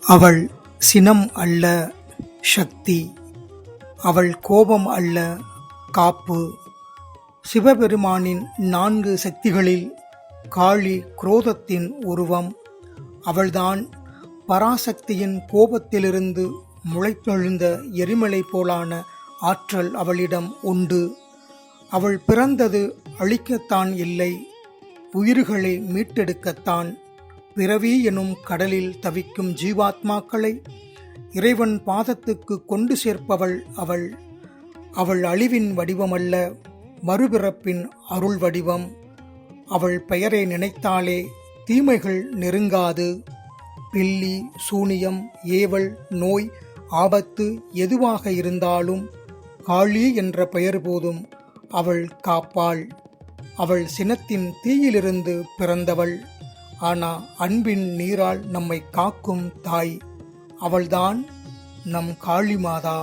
அவள் சினம் அல்ல சக்தி அவள் கோபம் அல்ல காப்பு. சிவபெருமானின் நான்கு சக்திகளில் காளி குரோதத்தின் உருவம் அவள்தான் பராசக்தியின் கோபத்திலிருந்து முளைத்தெழுந்த எரிமலை போலான ஆற்றல் அவளிடம் உண்டு. அவள் பிறந்தது அழிக்கத்தான் இல்லை உயிர்களை மீட்டெடுக்கத்தான். பிறவி எனும் கடலில் தவிக்கும் ஜீவாத்மாக்களை இறைவன் பாதத்துக்கு கொண்டு சேர்ப்பவள் அவள். அவள் அழிவின் வடிவமல்ல மறுபிறப்பின் அருள் வடிவம். அவள் பெயரை நினைத்தாலே தீமைகள் நெருங்காது. பில்லி சூனியம் ஏவல் நோய் ஆபத்து எதுவாக இருந்தாலும் காளி என்ற பெயர் போதும் அவள் காப்பாள். அவள் சினத்தின் தீயிலிருந்து பிறந்தவள். ஆனா அன்பின் நீரால் நம்மை காக்கும் தாய் அவள்தான் நம் காளி மாதா